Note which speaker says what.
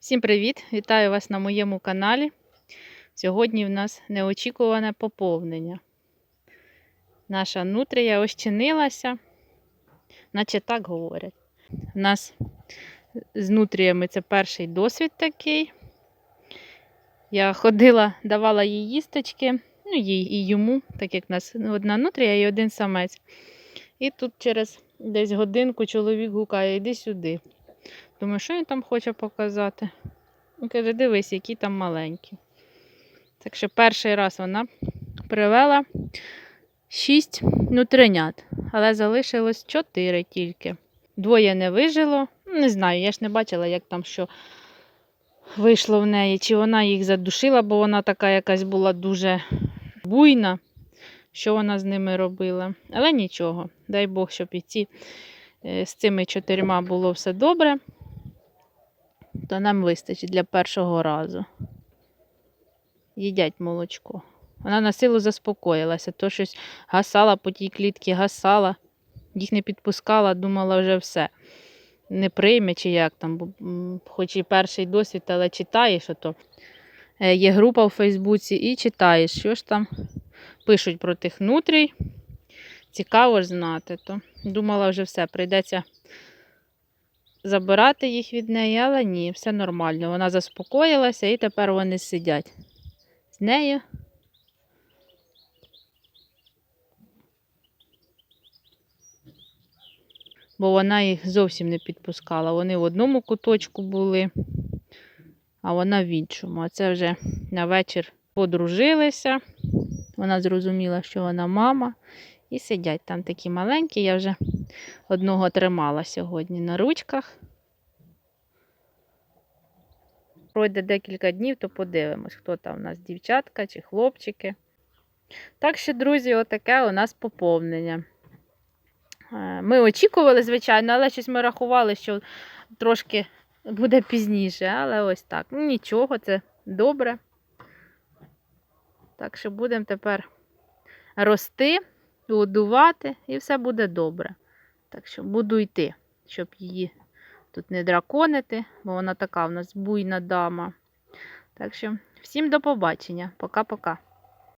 Speaker 1: Всім привіт! Вітаю вас на моєму каналі. Сьогодні в нас неочікуване поповнення. Наша нутрія ощинилася, наче так говорять. У нас з нутріями це перший досвід такий. Я ходила, давала їй їсточки, ну їй і йому, так як в нас одна нутрія і один самець. І тут через десь годинку чоловік гукає, йди сюди. Думаю, що він там хоче показати. Він каже, дивись, які там маленькі. Так що перший раз вона привела шість нутринят, але залишилось чотири тільки. Двоє не вижило. Не знаю, я ж не бачила, як там що вийшло в неї, чи вона їх задушила, бо вона така якась була дуже буйна, що вона з ними робила. Але нічого, дай Бог, щоб і ці е, з цими чотирма було все добре то нам вистачить для першого разу. Їдять молочко. Вона на силу заспокоїлася, то щось гасала по тій клітці, гасала, їх не підпускала, думала вже все. Не прийме чи як там, бо, хоч і перший досвід, але читаєш, ото е, є група в Фейсбуці і читаєш, що ж там пишуть про тих нутрій. Цікаво ж знати, то думала вже все, прийдеться забирати їх від неї, але ні, все нормально. Вона заспокоїлася і тепер вони сидять з нею. Бо вона їх зовсім не підпускала. Вони в одному куточку були, а вона в іншому. А це вже на вечір подружилися. Вона зрозуміла, що вона мама. І сидять там такі маленькі. Я вже одного тримала сьогодні на ручках. Пройде декілька днів, то подивимось, хто там у нас дівчатка чи хлопчики. Так що, друзі, отаке у нас поповнення. Е, Ми очікували, звичайно, але щось ми рахували, що трошки буде пізніше, але ось так. Ну, нічого, це добре. Так що будемо тепер рости, годувати, і все буде добре. Так що буду йти, щоб її тут не драконити, бо вона така в нас буйна дама. Так що, всім до побачення. Пока-пока.